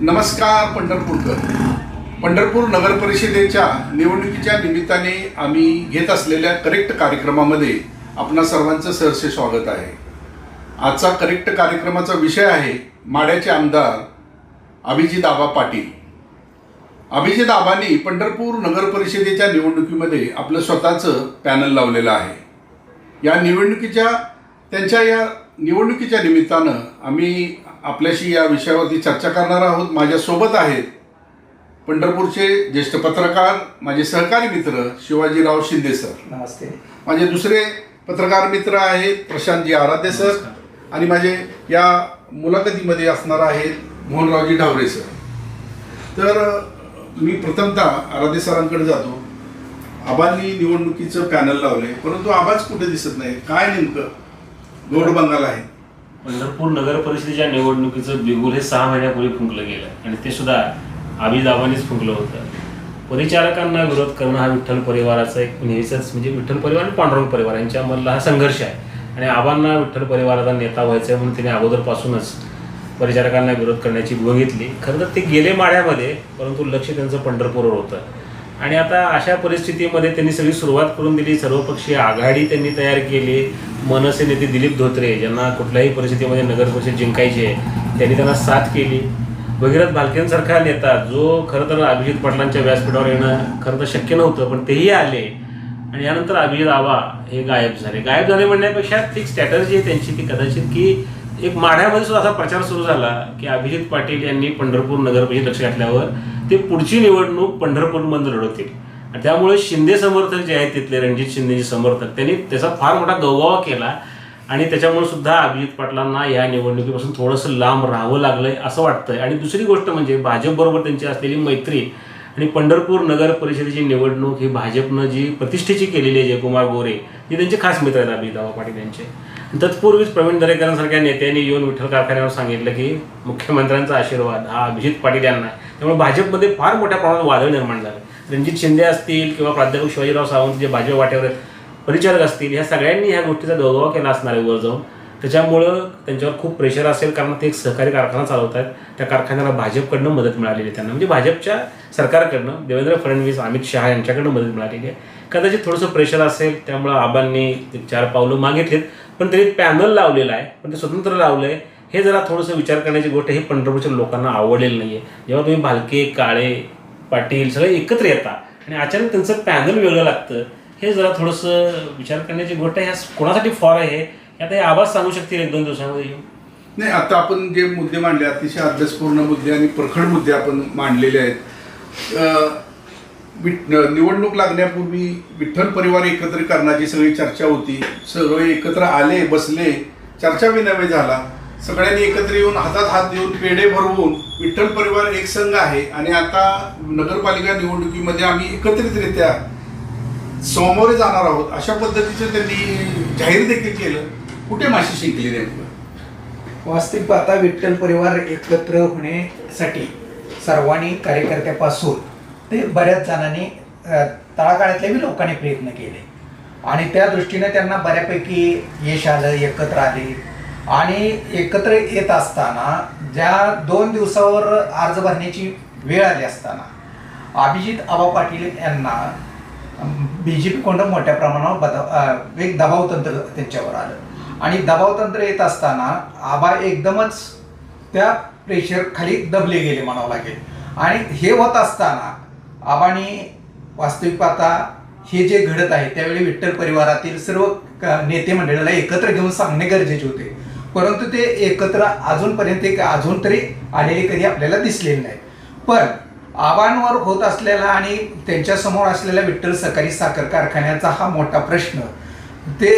नमस्कार पंढरपूरकर. पंढरपूर नगर परिषदेच्या निवडणुकीच्या निमित्ताने आम्ही घेत असलेल्या करेक्ट कार्यक्रमामध्ये आपणा सर्वांचं सहर्ष स्वागत आहे. आजचा करेक्ट कार्यक्रमाचा विषय आहे माड्याचे आमदार अभिजित आबा पाटील. अभिजित आबांनी पंढरपूर नगर परिषदेच्या निवडणुकीमध्ये आपलं स्वतःचं पॅनल लावलेलं आहे. या निवडणुकीच्या त्यांच्या या निवडणुकीच्या निमित्तानं आम्ही आपल्याशी या विषयावरती चर्चा करणार आहोत. माझ्यासोबत आहेत पंढरपूरचे ज्येष्ठ पत्रकार माझे सहकारी मित्र शिवाजीराव शिंदे सर. नमस्ते. माझे दुसरे पत्रकार मित्र आहेत प्रशांतजी आराध्य सर आणि माझे या मुलाखतीमध्ये असणार आहेत मोहनरावजी ढावरे सर. तर मी प्रथमतः आराध्य सरांकडे जातो. आबांनी निवडणुकीचं पॅनल लावले परंतु आबाच कुठे दिसत नाही काय नेमकं? गोड बंगाल आहे. पंढरपूर नगर परिषदेच्या निवडणुकीचं बिगुल हे सहा महिन्यापूर्वी फुंकलं गेलं. आणि ते सुद्धा आबीदाबानीच फुंकलं होतं. परिचारकांना विरोध करणं हा विठ्ठल परिवाराचा एक नेहमीच म्हणजे विठ्ठल परिवार आणि पांडुरंग परिवार यांच्यामधला हा संघर्ष आहे. आणि आबांना विठ्ठल परिवाराचा नेता व्हायचा आहे म्हणून त्यांनी अगोदरपासूनच परिचारकांना विरोध करण्याची भूळ घेतली. खरं तर ते गेले माळ्यामध्ये परंतु लक्ष त्यांचं पंढरपूरवर होतं. आणि आता अशा परिस्थितीमध्ये त्यांनी सगळी सुरुवात करून दिली. सर्वपक्षीय आघाडी त्यांनी तयार केली. मनसे नेते दिलीप धोत्रे ज्यांना कुठल्याही परिस्थितीमध्ये नगर परिषद जिंकायची आहे त्यांनी त्यांना साथ केली. भगीरथ भालकेंसारखा नेता जो खरं तर अभिजित पाटलांच्या व्यासपीठावर येणं खरं तर शक्य नव्हतं पण तेही आले. आणि यानंतर अभिजित आवा हे गायब झाले. गायब झाले म्हणण्यापेक्षा ती स्ट्रॅटर्जी आहे त्यांची. ती कदाचित की एक माढ्यामध्ये सुद्धा असा प्रचार सुरू झाला की अभिजित पाटील यांनी पंढरपूर नगर परिषद लक्ष घातल्यावर ते पुढची निवडणूक पंढरपूरमध्ये लढवतील. आणि त्यामुळे शिंदे समर्थक जे आहेत तिथले रणजित शिंदेचे समर्थक त्यांनी त्याचा फार मोठा गवगावा केला. आणि त्याच्यामुळे सुद्धा अभिजित पाटलांना या निवडणुकीपासून थोडंसं लांब राहावं लागलंय असं वाटतंय. आणि दुसरी गोष्ट म्हणजे भाजपबरोबर त्यांची असलेली मैत्री आणि पंढरपूर नगर परिषदेची निवडणूक ही भाजपनं जी प्रतिष्ठेची केलेली आहे जयकुमार गोरे ही त्यांचे खास मित्र आहेत अभिजित पाटील यांचे. तत्पूर्वीच प्रवीण दरेकरांसारख्या नेत्यांनी येऊन विठ्ठल कारखान्यावर सांगितलं की मुख्यमंत्र्यांचा आशीर्वाद हा अभिजित पाटील यांना आहे. त्यामुळे भाजपमध्ये फार मोठ्या प्रमाणात वादळ निर्माण झालं. रणजित शिंदे असतील किंवा प्राध्यापक शिवाजीराव सावंत जे भाजप वाट्यावर परिचारक असतील ह्या सगळ्यांनी ह्या गोष्टीचा गौरव केला असणार आहे वर जाऊन त्याच्यामुळं त्यांच्यावर खूप प्रेशर असेल कारण ते एक सहकारी कारखाना चालवत आहेत त्या कारखान्याला भाजपकडनं मदत मिळालेली आहे त्यांना. म्हणजे भाजपच्या सरकारकडनं देवेंद्र फडणवीस अमित शहा यांच्याकडनं मदत मिळालेली आहे. कदाचित थोडंसं प्रेशर असेल त्यामुळं आबांनी चार पावलं मागितलीत. पण त्यांनी पॅनल लावलेलं आहे. पण ते स्वतंत्र लावलं आहे हे जरा थोडंसं विचार करण्याची गोष्ट हे पंढरपूरच्या लोकांना आवडलेलं नाही आहे जेव्हा तुम्ही भालके काळे पाटील सगळे एकत्र येतात आणि अचानक त्यांचं पॅनल वेगळं लागतं हे जरा थोडंसं विचार करण्याची गोष्ट आहे. ह्या कोणासाठी फॉर आहे हे? आता हे आवाज सांगू शकतील एक दोन दिवसामध्ये येऊन. नाही आता आपण जे मुद्दे मांडले अतिशय अभ्यासपूर्ण मुद्दे आणि प्रखड मुद्दे आपण मांडलेले आहेत. निवडणूक लागण्यापूर्वी विठ्ठल परिवार एकत्रीकरणाची सगळी चर्चा होती. सर्व एकत्र आले बसले चर्चा विनवे झाला. सगळ्यांनी एकत्र येऊन हातात हात देऊन पेढे भरवून विठ्ठल परिवार एक संघ आहे. आणि आता नगरपालिका निवडणुकीमध्ये आम्ही एकत्रितरित्या सोमवारी जाणार आहोत. अशा पद्धतीचं त्यांनी जाहीर देखील केलं. कुठे माशी शिंकली नेमकं? वास्तविक पाहता विठ्ठल परिवार एकत्र होण्यासाठी सर्वांनी कार्यकर्त्यापासून ते बऱ्याच जणांनी अ, तळागाळातल्या बी लोकांनी प्रयत्न केले. आणि त्या दृष्टीने त्यांना बऱ्यापैकी यश आलं एकत्र आले. आणि एकत्र येत असताना ज्या दोन दिवसावर अर्ज भरण्याची वेळ आली असताना अभिजित आबा पाटील यांना बी जे पी मोठ्या प्रमाणावर बदा एक दबाव तंत्र त्यांच्यावर आलं. आणि दबाव तंत्र येत असताना आबा एकदमच त्या प्रेशर खाली दबले गेले म्हणावं लागेल. आणि हे होत असताना आबाने वास्तविक पाहता हे जे घडत आहे त्यावेळी विठ्ठल परिवारातील सर्व क- नेते मंडळीला एकत्र घेऊन सांगणे गरजेचे होते. परंतु ते एकत्र अजूनपर्यंत एक अजून तरी आलेले कधी आपल्याला दिसलेले नाही. पण आव्हानवर होत असलेला आणि त्यांच्यासमोर असलेला विठ्ठल सहकारी साखर कारखान्याचा हा मोठा प्रश्न ते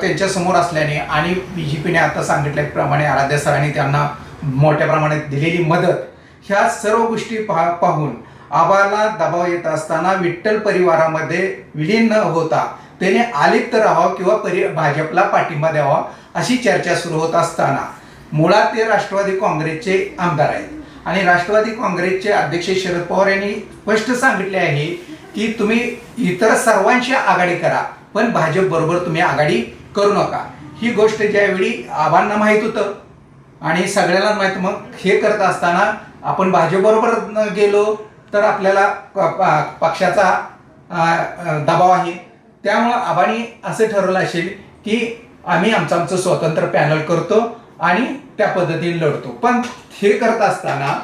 त्यांच्यासमोर असल्याने आणि बी जे पीने आता सांगितल्याप्रमाणे आराध्या सरांनी त्यांना मोठ्या प्रमाणात दिलेली मदत ह्या सर्व गोष्टी पहा पाहून आबाला दबाव येत असताना विठ्ठल परिवारामध्ये विलीन न होता त्याने आलिप्त राहावं किंवा परि भाजपला पाठिंबा द्यावा अशी चर्चा सुरू होत असताना मुळात ते राष्ट्रवादी काँग्रेसचे आमदार आहेत. आणि राष्ट्रवादी काँग्रेसचे अध्यक्ष शरद पवार यांनी स्पष्ट सांगितले आहे की तुम्ही इतर सर्वांशी आघाडी करा पण भाजप बरोबर तुम्ही आघाडी करू नका. ही गोष्ट ज्यावेळी आबांना माहीत होतं आणि सगळ्यांना माहीत मग हे करत असताना आपण भाजपबरोबर न गेलो तर आपल्याला प- पक्षाचा दबाव आहे. त्यामुळं आबानी असं ठरवलं असेल की आम्ही आमचं आमचं स्वतंत्र पॅनल करतो आणि त्या पद्धतीने लढतो. पण हे करत असताना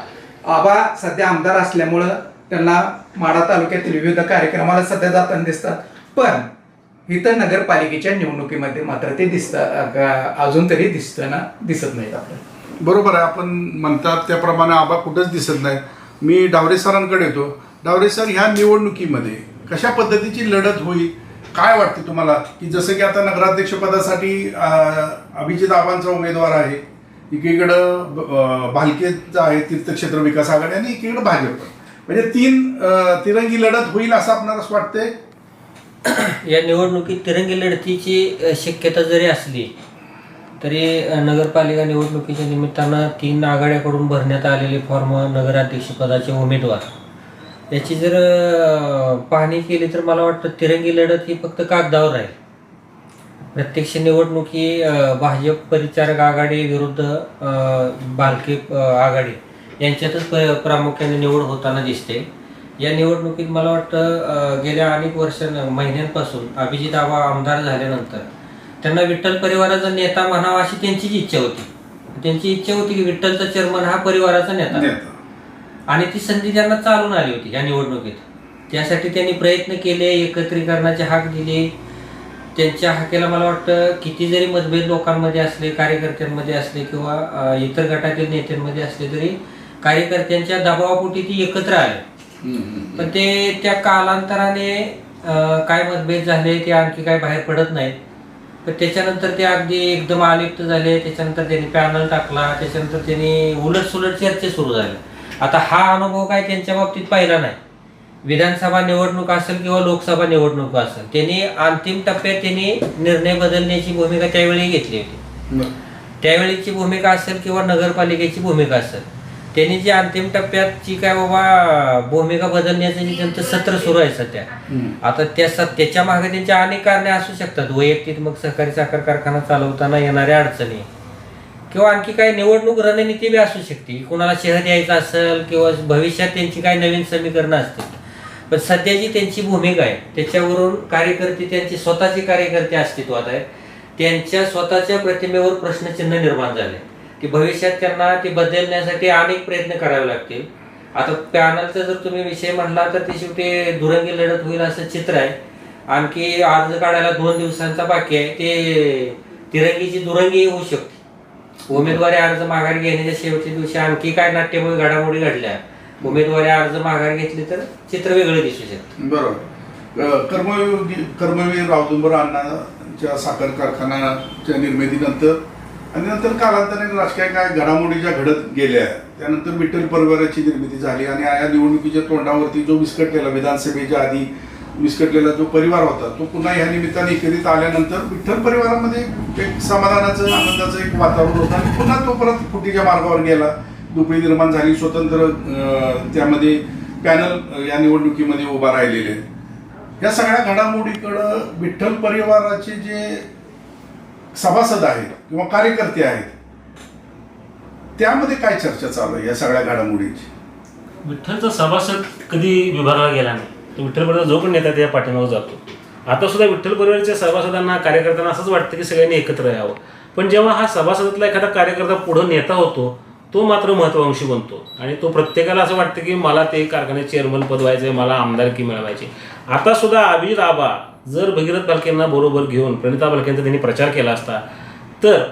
आबा सध्या आमदार असल्यामुळं त्यांना माडा तालुक्यातील विविध कार्यक्रमाला सध्या जाताना दिसतात. पण इथं नगरपालिकेच्या निवडणुकीमध्ये मात्र ते दिसतं अजून तरी दिसताना दिसत नाहीत आपल्याला. बरोबर आहे. आपण म्हणतात त्याप्रमाणे आबा कुठंच दिसत नाही. मी डावरे सरांकडे येतो. डावरे सर ह्या निवडणुकीमध्ये कशा पद्धतीची लढत होईल? काय वाटते तुम्हाला? की जसं की आता नगराध्यक्षपदासाठी अभिजित आबांचा उमेदवार आहे एकीकडं अं, भालकेचा आहे तीर्थक्षेत्र विकास आघाडी आणि एकीकडं भाजप. म्हणजे तीन तिरंगी लढत होईल असं आपणाला वाटतंय? या निवडणुकीत तिरंगी लढतीची शक्यता जरी असली तरी नगरपालिका निवडणुकीच्या निमित्तानं तीन आघाड्याकडून भरण्यात आलेले फॉर्म नगराध्यक्षपदाचे उमेदवार याची जर पाहणी केली तर मला वाटतं तिरंगी लढत ही फक्त कागदावर आहे प्रत्यक्ष निवडणुकी भाजप परिचारक आघाडी विरुद्ध बालके आघाडी यांच्यातच प्रामुख्याने निवड होताना दिसते. या निवडणुकीत मला वाटतं गेल्या अनेक वर्ष महिन्यांपासून अभिजित आबा आमदार झाल्यानंतर त्यांना विठ्ठल परिवाराचा नेता म्हणावा अशी त्यांचीच इच्छा होती. त्यांची इच्छा होती की विठ्ठलचा चेअरमन हा परिवाराचा नेता. नेता. आणि ती संधी त्यांना चालून आली होती या निवडणुकीत. त्यासाठी त्यांनी प्रयत्न केले एकत्रीकरणाचे हाक दिले. त्यांच्या हाकेला मला वाटतं किती जरी मतभेद लोकांमध्ये असले कार्यकर्त्यांमध्ये असले किंवा इतर गटातील नेत्यांमध्ये असले तरी कार्यकर्त्यांच्या दबावापोटी ती एकत्र आले. पण ते त्या कालांतराने काय मतभेद झाले ते आणखी काय बाहेर पडत नाहीत. पण त्याच्यानंतर ते अगदी एकदम आलिप्त झाले. त्याच्यानंतर त्यांनी पॅनल टाकला. त्याच्यानंतर त्यांनी उलट सुलट चर्चा सुरू झाल्या आता हा अनुभव काय त्यांच्या बाबतीत पाहिला नाही विधानसभा निवडणूक असेल किंवा लोकसभा निवडणूक असेल त्यांनी अंतिम टप्प्यात त्यांनी निर्णय बदलण्याची भूमिका त्यावेळी घेतली होती. त्यावेळीची भूमिका असेल किंवा नगरपालिकेची भूमिका असेल त्यांनी जी अंतिम टप्प्यातची काय बाबा भूमिका बदलण्याचं जे त्यांचं सत्र सुरू आहे सध्या. आता त्या स- त्याच्यामागे त्यांच्या अनेक कारणे असू शकतात वैयक्तिक मग सहकारी साखर कारखाना चालवताना येणाऱ्या अडचणी किंवा आणखी काही निवडणूक रणनीती बी असू शकते. कोणाला शहर द्यायचं असेल किंवा भविष्यात त्यांची काही नवीन समीकरणं असतील. पण सध्याची त्यांची भूमिका आहे त्याच्यावरून कार्यकर्ते त्यांची स्वतःचे कार्यकर्ते अस्तित्वात आहेत. त्यांच्या स्वतःच्या प्रतिमेवर प्रश्नचिन्ह निर्माण झाले. की भविष्यात त्यांना ते बदलण्यासाठी अनेक प्रयत्न करावे लागतील. आता पॅनलचा जर तुम्ही विषय म्हणला तर ते शेवटी दुरंगी लढत होईल असं चित्र आहे. आणखी अर्ज काढायला दोन दिवसांचा बाकी आहे. ते तिरंगीची दुरंगी होऊ शकते. उमेदवारी अर्ज माघार घेण्याच्या शेवटच्या दिवशी आणखी काय नाट्यमय घडामोडी घडल्या? उमेदवारी अर्ज माघार घेतली तर चित्र वेगळं दिसू शकतं. बरोबर. कर्मयोगी कर्मवीर रावदुंबर अण्णाच्या साखर कारखान्याच्या निर्मितीनंतर आणि नंतर कालांतराने राजकीय काय घडामोडी ज्या घडत गेल्या त्यानंतर विठ्ठल परिवाराची निर्मिती झाली आणि या निवडणुकीच्या तोंडावरती जो विस्कटलेला विधानसभेच्या आधी विस्कटलेला जो परिवार होता तो पुन्हा ह्या निमित्ताने एकत्रित आल्यानंतर विठ्ठल परिवारामध्ये एक समाधानाचं आनंदाचं एक वातावरण होतं आणि पुन्हा तो परत फुटीच्या मार्गावर गेला. दुपळी निर्माण झाली स्वतंत्र त्यामध्ये पॅनल या निवडणुकीमध्ये उभा राहिलेले. आहेत. या सगळ्या घडामोडीकडं विठ्ठल परिवाराचे जे सभासद आहेत किंवा कार्यकर्ते आहेत त्यामध्ये काय चर्चा चालू आहे या सगळ्या घडामोडीची? विठ्ठलचा सभासद कधी विभागला गेला नाही? तो विठ्ठल परिवार जो पण नेता त्या पाठीमागं जातो. आता सुद्धा विठ्ठल परिवारच्या सभासदांना कार्यकर्त्यांना असंच वाटतं की सगळ्यांनी एकत्र यावं. पण जेव्हा हा सभासदातला एखादा कार्यकर्ता पुढं नेता होतो तो मात्र महत्वांशी बनतो. आणि तो प्रत्येकाला असं वाटतं की मला ते कारखान्यात चेअरमन पद आहे मला आमदारकी मिळवायची. आता सुद्धा अभिजित आबा जर भगीरथ बालकेंना बरोबर घेऊन प्रणिता बालकेंचा त्यांनी प्रचार केला असता तर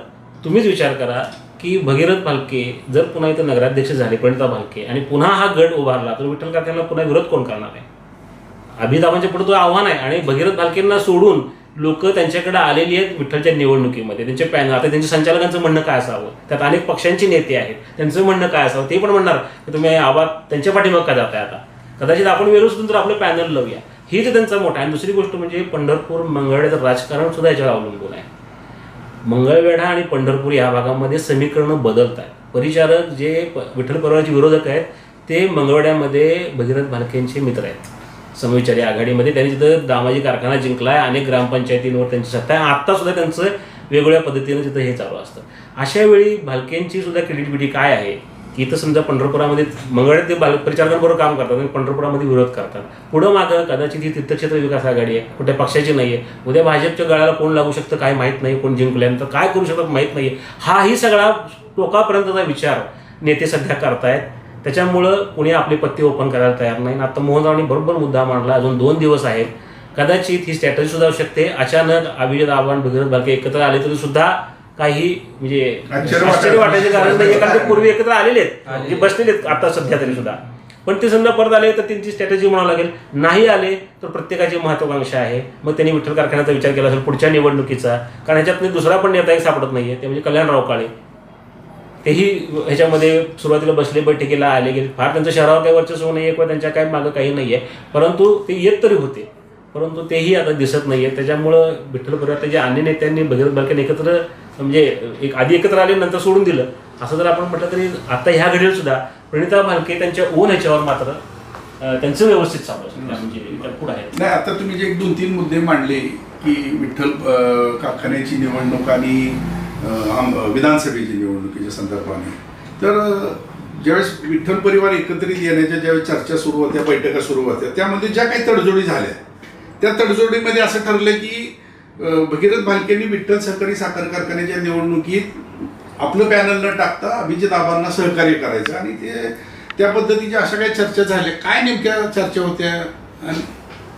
तुम्हीच विचार करा की भगीरथ भालके जर पुन्हा इथं नगराध्यक्ष झाले प्रणिता भालके आणि पुन्हा हा गट उभारला तर विठ्ठल कारखान्याला पुन्हा विरोध कोण करणार आहे? अभिदाबांच्या पुढे तो आव्हान आहे. आणि भगीरथ भालकेंना सोडून लोक त्यांच्याकडे आलेली आहेत विठ्ठलच्या निवडणुकीमध्ये. त्यांचे पॅनल आता त्यांच्या संचालकांचं म्हणणं काय असावं? त्यात अनेक पक्षांचे नेते आहेत. त्यांचं म्हणणं काय असावं? ते पण म्हणणार की तुम्ही आबा त्यांच्या पाठीमाग का जाताय आता? कदाचित आपण वेळेस तर आपलं पॅनल लावूया. हीच त्यांचा मोठा आहे. आणि दुसरी गोष्ट म्हणजे पंढरपूर मंगळवेढ्याचं राजकारण सुद्धा याच्यावर अवलंबून आहे. मंगळवेढा आणि पंढरपूर या भागामध्ये समीकरणं बदलत आहेत परिचारक जे प- विठ्ठल परिवाराचे विरोधक आहेत ते मंगळवेढ्यामध्ये भगीरथ भालकेंचे मित्र आहेत. समविचारी आघाडीमध्ये. त्यांनी तिथं दामाजी कारखाना जिंकला आहे अनेक ग्रामपंचायतींवर त्यांची सत्ता आहे. आत्ता सुद्धा त्यांचं वेगवेगळ्या पद्धतीनं तिथं हे चालू असतं. अशा वेळी भालकेंची सुद्धा क्रेडिबिलिटी काय आहे? की इथं समजा पंढरपुरामध्ये मंगळ ते बाल प्रचारकांबरोबर काम करतात आणि पंढरपुरामध्ये विरोध करतात. पुढं मागं कदाचित ही तीर्थक्षेत्र विकास आघाडी आहे. कुठल्या पक्षाची नाही आहे उद्या भाजपच्या गळ्याला कोण लागू शकतं काय माहीत नाही कोण जिंकल्यानंतर काय करू शकतात माहीत नाही हाही सगळा टोकापर्यंतचा विचार नेते सध्या करतायत. त्याच्यामुळं कोणी आपले पत्ते ओपन करायला तयार नाही. आता मोहनरावांनी बरोबर मुद्दा मांडला. अजून दोन दिवस आहेत. कदाचित ही स्ट्रॅटजी सुद्धा असू शकते. अचानक अभिजित आव्हान भगीरथ बालके एकत्र आले तरी सुद्धा काही म्हणजे आश्चर्य वाटायचं. कारण नाही. कारण ते पूर्वी एकत्र आलेले आहेत. जे बसलेले आहेत आता सध्या तरी सुद्धा. पण ते समजा परत आले तर त्यांची स्ट्रॅटेजी म्हणावं लागेल. नाही आले तर प्रत्येकाची महत्वाकांक्षा आहे. मग त्यांनी विठ्ठल कारखान्याचा विचार केला असेल पुढच्या निवडणुकीचा. कारण ह्याच्यात दुसरा पण नेता एक सापडत नाहीये. ते म्हणजे कल्याणराव काळे. तेही ह्याच्यामध्ये सुरुवातीला बसले बैठकीला आले गेले. फार त्यांचं शहरावर काही वर्चस्व नाही आहे किंवा त्यांच्या काही मागं काही नाही आहे परंतु ते येत तरी होते. परंतु तेही आता दिसत नाही आहे त्याच्यामुळं विठ्ठल परिवार जे अन्य नेत्यांनी भगीरथ बालकेने एकत्र म्हणजे एक आधी एकत्र आले नंतर सोडून दिलं. असं जर आपण म्हटलं तरी आता ह्या घडीला सुद्धा प्रणिता भालके त्यांच्या ओन ह्याच्यावर मात्र त्यांचं व्यवस्थित चालू म्हणजे पुढं आहे नाही आता तुम्ही जे एक दोन तीन मुद्दे मांडले की विठ्ठल कारखान्याची निवडणूक आणि आम- विधानसभेची निवडणुकीच्या संदर्भाने. तर ज्यावेळेस विठ्ठल परिवार एकत्रित येण्याच्या ज्यावेळेस चर्चा सुरू होत्या बैठका सुरू होत्या त्यामध्ये ज्या काही तडजोडी झाल्या त्या तडजोडीमध्ये असं ठरलं की भगीरथ भालकेंनी विठ्ठल सहकारी साखर कारखान्याच्या निवडणुकीत आपलं पॅनल न टाकता अभिजित आबांना सहकार्य करायचं आणि ते त्या पद्धतीच्या अशा काही चर्चा झाल्या. काय नेमक्या चर्चा होत्या? आणि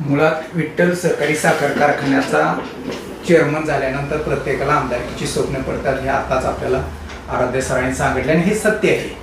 मुळात विठ्ठल सहकारी साखर कारखान्याचा चेअरमन झाल्यानंतर प्रत्येकाला आमदारकीची स्वप्न पडतात हे आताच आपल्याला आराध्य सरांनी सांगितले आणि हे सत्य आहे.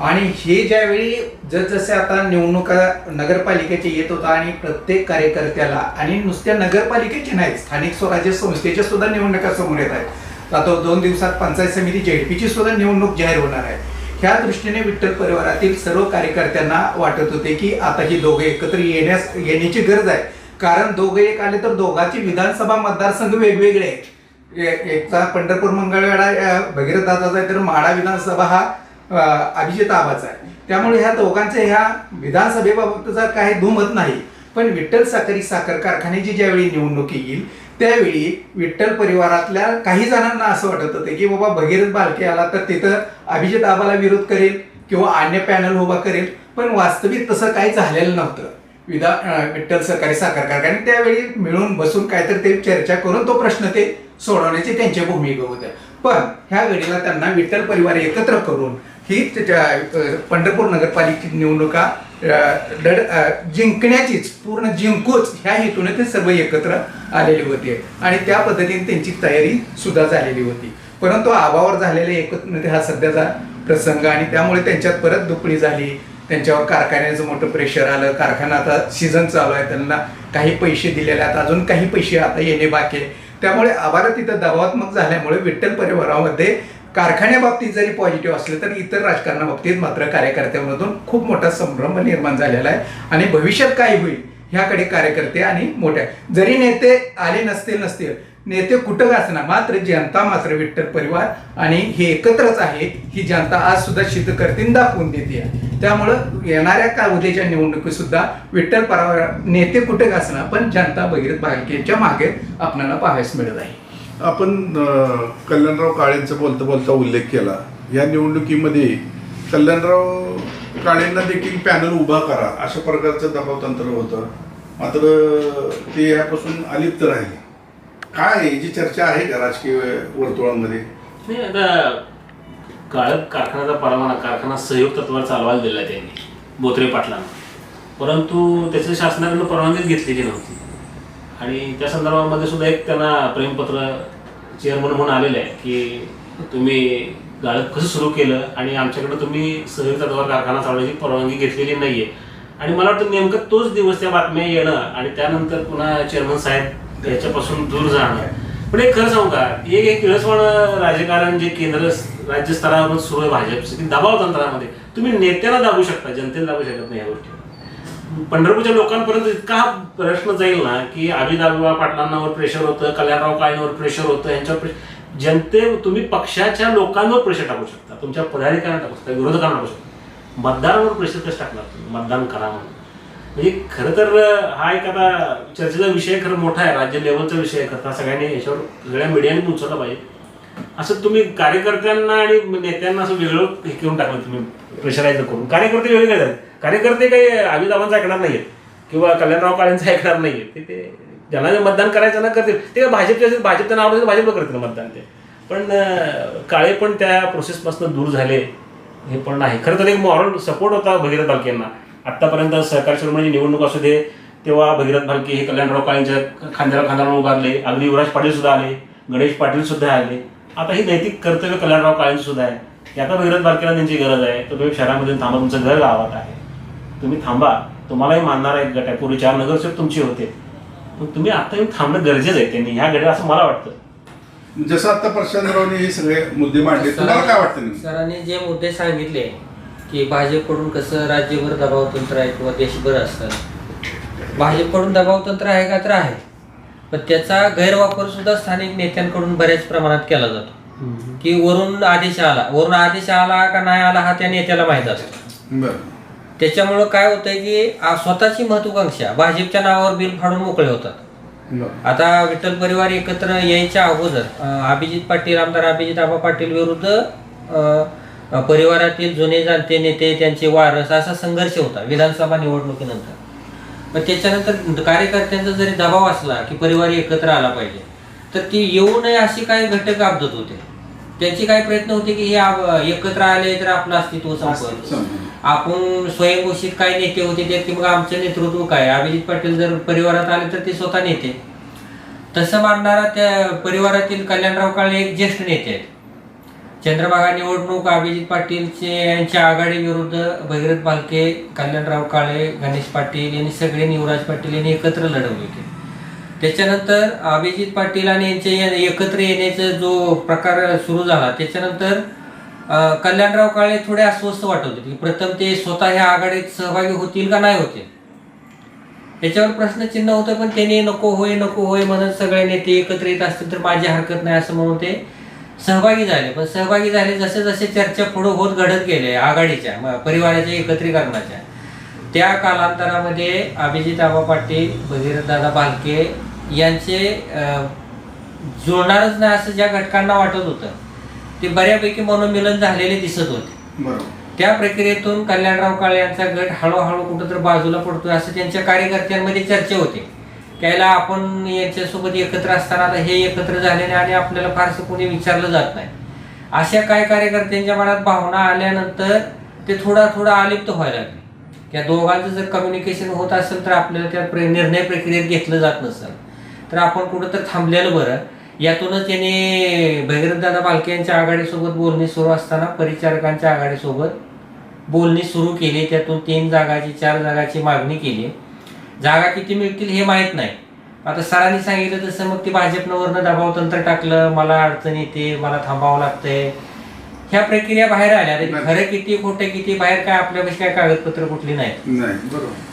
आणि हे ज्यावेळी जसजसे आता निवडणुका नगरपालिकेचे येत होता आणि प्रत्येक कार्यकर्त्याला आणि नुसत्या नगरपालिकेचे नाही स्थानिक स्वराज्य संस्थेच्या सुद्धा निवडणुका समोर येत आहेत. आता दोन दिवसात पंचायत समिती जेडपीची सुद्धा निवडणूक जाहीर होणार आहे. ह्या दृष्टीने विठ्ठल परिवारातील सर्व कार्यकर्त्यांना वाटत होते की आता ही दोघे एकत्र येण्यास येण्याची गरज आहे. कारण दोघे एक आले तर दोघांची विधानसभा मतदारसंघ वेगवेगळे आहेत. एकचा पंढरपूर मंगळवेढा अ, भगीरथ दादाचा आहे तर म्हाडा विधानसभा हा अभिजित आबाचा आहे. त्यामुळे ह्या दोघांचे ह्या विधानसभेबाबत जर काही धुमत नाही पण विठ्ठल साखरी साखर कारखान्याची ज्यावेळी निवडणूक येईल त्यावेळी विठ्ठल परिवारातल्या काही जणांना असं वाटत होतं की बाबा भगीरथ बालके आला तर तिथं अभिजित आबाला विरोध करेल किंवा अन्य पॅनल उभा करेल पण वास्तविक तसं काही झालेलं नव्हतं. विधा विठ्ठल सहकारी साखर कारखाने त्यावेळी मिळून बसून काहीतरी ते चर्चा करून तो प्रश्न ते सोडवण्याची त्यांची भूमिका होत्या पण ह्या वेळेला त्यांना विठ्ठल परिवार एकत्र करून ही पंढरपूर नगरपालिकेची निवडणुका डड लढ जिंकण्याचीच पूर्ण जिंकूच ह्या हेतूने ते सर्व एकत्र आलेले होते. आणि त्या पद्धतीने त्यांची तयारी सुद्धा झालेली होती. परंतु आबावर झालेले एकत्र म्हणजे हा सध्याचा प्रसंग आणि त्यामुळे त्यांच्यात परत दुपडी झाली. त्यांच्यावर कारखान्याचं मोठं प्रेशर आलं. कारखाना आता सीझन चालू आहे. त्यांना काही पैसे दिलेले आहेत. अजून काही पैसे आता येणे बाकी आहे. त्यामुळे आभार तिथं दबावात्मक झाल्यामुळे विठ्ठल परिवारामध्ये कारखान्याबाबतीत जरी पॉझिटिव्ह असले तर इतर राजकारणाबाबतीत मात्र कार्यकर्त्यांमधून खूप मोठा संभ्रम निर्माण झालेला आहे. आणि भविष्यात काय होईल ह्याकडे कार्यकर्ते आणि मोठ्या जरी नेते आले नसतील नसतील नेते कुठं असणार मात्र जनता मात्र विठ्ठल परिवार आणि हे एकत्रच आहे ही जनता आज सुद्धा शीतकर्तीन दाखवून देते. त्यामुळं येणाऱ्या का उद्याच्या निवडणुकीत सुद्धा विठ्ठल परिवार नेते कुठे असणार पण जनता भगीरथ भालकेच्या मागे आपल्याला पाहायच मिळत आहे. आपण कल्याणराव काळेंचा बोलता बोलता उल्लेख केला. या निवडणुकीमध्ये कल्याणराव काळेंना देखील पॅनल उभा करा अशा प्रकारचं दबाव तंत्र होतं. मात्र ते यापासून अलिप्त राहिले. काय याची चर्चा आहे का राजकीय वर्तुळांमध्ये? नाही आता काळक कारखान्याचा परवाना कारखाना सहयोग तत्वावर चालवायला दिला त्यांनी बोत्रे पाटलांना. परंतु त्याचं शासनाकडून परवानगीच घेतलेली नव्हती. आणि त्या संदर्भामध्ये सुद्धा एक त्यांना प्रेमपत्र चेअरमन म्हणून आलेलं आहे की तुम्ही गाळप कसं सुरू केलं आणि आमच्याकडे तुम्ही सहयोग तत्वावर कारखाना चालवण्याची परवानगी घेतलेली नाही आहे आणि मला वाटतं नेमकं तोच दिवस त्या बातम्या येणं आणि त्यानंतर पुन्हा चेअरमन साहेब याच्यापासून दूर जाणं. पण एक खरं सांगू का? एक एक किळसवाण राजकारण जे केंद्र राज्य स्तरावर सुरू आहे भाजपचं दबाव तंत्रामध्ये. तुम्ही नेत्याला दाबू शकता जनतेला दाबू शकत नाही या गोष्टी. पंढरपूरच्या लोकांपर्यंत इतका हा प्रश्न जाईल ना की अभिदाबा पाटलांवर प्रेशर होतं कल्याणराव काळेंवर प्रेशर होतं यांच्यावर प्रेशर जनते तुम्ही पक्षाच्या लोकांवर प्रेशर टाकू शकता तुमच्या पदाधिकाऱ्यांना टाकू शकता विरोधकांना टाकू शकता. मतदारांवर प्रेशर कसं टाकणार तुम्ही? मतदान करा म्हणून. म्हणजे खरं तर हा एक आता चर्चेचा विषय खरं मोठा आहे राज्य लेवलचा विषय खरं सगळ्यांनी याच्यावर सगळ्या मीडियाने उचलला पाहिजे. असं तुम्ही कार्यकर्त्यांना आणि नेत्यांना असं वेगळं हे करून टाकलं तुम्ही प्रेशराईज करून. कार्यकर्ते वेगळे आहेत. कार्यकर्ते काही अमिताभांचं ऐकणार नाहीयेत किंवा कल्याणराव काळेंचं ऐकणार नाहीये ते ते ज्यांना जे मतदान करायचं ना करतील. ते भाजपचे असेल भाजप त्यांना आवडतं भाजपला करतील मतदान ते. पण काळे पण त्या प्रोसेसपासून दूर झाले हे पण नाही खरं तर एक मॉरल सपोर्ट होता भगीरथ भालकेंना आतापर्यंत सहकार म्हणजे निवडणूक असू दे तेव्हा भगीरथ भालके हे कल्याणराव काळेंच्या खांद्याला खांद्याला उभारले अगदी युवराज पाटील सुद्धा आले गणेश पाटील सुद्धा आले. आता ही नैतिक कर्तव्य कल्याणराव काळेंचं सुद्धा आहे. की आता भगीरथ भालकेला त्यांची गरज आहे. तर तुम्ही शहरामध्ये थांबा तुमचं घर गावात आहे. तुम्ही थांबा. तुम्हालाही मानणार एक गट आहे. पूर्वी चार नगरसेवक तुमचे होते. मग तुम्ही आता येऊन थांबणं गरजेचं आहे त्यांनी. ह्या घड्या असं मला वाटतं. जसं आता प्रशांतरावने हे सगळे मुद्दे मांडले तुम्हाला काय वाटतं? सरांनी जे मुद्दे सांगितले की भाजपकडून कसं राज्यभर दबाव तंत्र आहे किंवा देशभर असतं? भाजपकडून दबाव तंत्र आहे का? तर आहे. पण त्याचा गैरवापर सुद्धा स्थानिक नेत्यांकडून बऱ्याच प्रमाणात केला जातो. की वरून आदेश आला. वरून आदेश आला का नाही आला हा त्या नेत्याला माहीत असतो. त्याच्यामुळं काय होतंय की आ- स्वतःची महत्वाकांक्षा भाजपच्या नावावर बिल फाडून मोकळे होतात. आता विठ्ठल परिवार एकत्र यायच्या अगोदर अभिजित पाटील आमदार अभिजित आबा पाटील विरुद्ध परिवारातील जुने जाणते नेते त्यांचे वारस असा संघर्ष होता विधानसभा निवडणुकीनंतर. पण त्याच्यानंतर कार्यकर्त्यांचा जरी दबाव असला की परिवार एकत्र आला पाहिजे तर ती येऊ नये अशी काही घटक आपदत होते. त्यांचे काय प्रयत्न होते की हे एकत्र आले तर आपलं अस्तित्व संपलं. संपलं. आपण स्वयंघोषित काही नेते होते ते की मग आमचं नेतृत्व काय? अभिजित पाटील जर परिवारात आले तर ते स्वतः नेते. तसं मानणारा त्या परिवारातील कल्याणराव काळे एक ज्येष्ठ नेते आहेत. चंद्रभागा निवडणूक अभिजित पाटील यांच्या आघाडी विरुद्ध भगीरथ भालके कल्याणराव काळे गणेश पाटील यांनी सगळे युवराज पाटील यांनी एकत्र लढवले होते. त्याच्यानंतर अभिजित पाटील आणि यांचे एकत्र येण्याचा जो प्रकार सुरू झाला त्याच्यानंतर कल्याणराव काळे थोडे अस्वस्थ वाटत होते. की प्रथम ते स्वतः ह्या आघाडीत सहभागी होतील का नाही होतील याच्यावर प्रश्नचिन्ह होतं पण त्यांनी नको होय नको होय म्हणत सगळे नेते एकत्र येत असतील तर माझी हरकत नाही असं म्हणून ते सहभागी झाले. पण सहभागी झाले जसे जसे चर्चा पुढे होत घडत गेले आघाडीच्या परिवाराच्या एकत्रीकरणाच्या. त्या कालांतरामध्ये अभिजित आबा पाटील भगीरथदादा भालके यांचे जुळणारच नाही असं ज्या घटकांना वाटत होतं ते बऱ्यापैकी मनोमिलन झालेले दिसत होते. त्या प्रक्रियेतून कल्याणराव काळे यांचा गट हळूहळू कुठंतरी बाजूला पडतोय असं त्यांच्या कार्यकर्त्यांमध्ये चर्चा होते. त्याला आपण यांच्यासोबत एकत्र असताना आता हे एकत्र झाले नाही आणि आपल्याला फारसं कोणी विचारलं जात नाही. अशा काय कार्यकर्त्यांच्या मनात भावना आल्यानंतर ते थोडा थोडा अलिप्त व्हायला लागले. त्या दोघांचं जर कम्युनिकेशन होत असेल तर आपल्याला त्या प्र- निर्णय प्रक्रियेत घेतलं जात नसेल. तर आपण कुठं तर थांबलेलं बरं. यातूनच त्यांनी भैरवदादा बालके यांच्या आघाडीसोबत बोलणी सुरू असताना परिचारकांच्या आघाडीसोबत बोलणी सुरू केली. त्यातून तीन जागाची चार जागाची मागणी केली. जागा किती मिळतील हे माहीत नाही. आता सरांनी सांगितलं तसं मग ती भाजपनं वरनं दबाव तंत्र टाकलं मला अडचण येते मला थांबावं लागतंय. ह्या प्रक्रिया बाहेर आल्या. खरं किती खोटं किती बाहेर काय आपल्यापाशी काय कागदपत्र कुठली नाही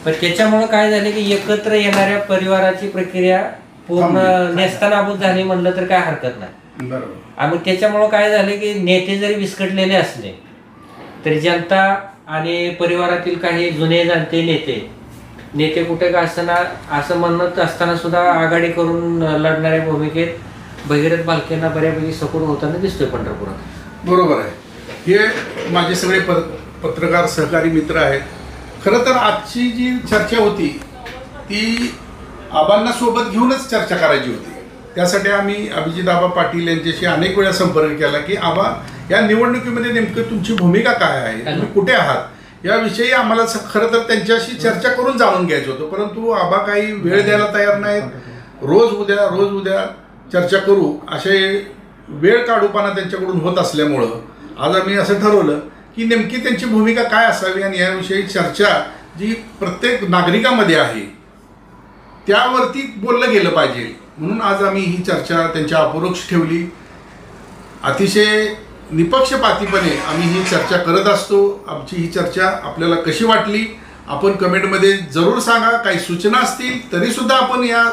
पण त्याच्यामुळे काय झालं की एकत्र येणाऱ्या परिवाराची प्रक्रिया पूर्ण थांबली. नेस्तनाबूत झाली म्हणलं तर काय हरकत नाही. बरोबर. आणि त्याच्यामुळं काय झालं की नेते जरी विस्कटलेले असले तरी जनता आणि परिवारातील काही जुने जाणते नेते नेते कुठे का असताना असं म्हणत असताना सुद्धा आघाडी करून लढणाऱ्या भूमिकेत भगीरथ बालकेंना बऱ्यापैकी सपोर्ट होताना दिसतोय पंढरपुरात. बरोबर आहे. हे माझे सगळे प पत्रकार सहकारी मित्र आहेत. खरं तर आजची जी चर्चा होती ती आबांना सोबत घेऊनच चर्चा करायची होती. त्यासाठी आम्ही अभिजित आबा पाटील यांच्याशी अनेक वेळा संपर्क केला की आबा या निवडणुकीमध्ये नेमकं तुमची भूमिका काय आहे? तुम्ही कुठे आहात? याविषयी आम्हाला स- खरं तर त्यांच्याशी चर्चा करून जाणून घ्यायचं होतं. परंतु आबा काही वेळ द्यायला तयार नाहीत. रोज उद्या रोज उद्या चर्चा करू असे वेळ काढूपणा त्यांच्याकडून होत असल्यामुळं आज आम्ही असं ठरवलं की नेमकी त्यांची भूमिका काय असावी आणि याविषयी चर्चा जी प्रत्येक नागरिकामध्ये आहे त्यावरती बोललं गेलं पाहिजे. म्हणून आज आम्ही ही चर्चा त्यांच्या अपरोक्ष ठेवली. अतिशय निपक्षपातीपणे आम्ही ही चर्चा करत असतो. आमची ही चर्चा आपल्याला कशी वाटली? आपण कमेंटमध्ये जरूर सांगा. काही सूचना असतील तरीसुद्धा आपण या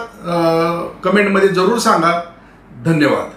कमेंटमध्ये जरूर सांगा. धन्यवाद.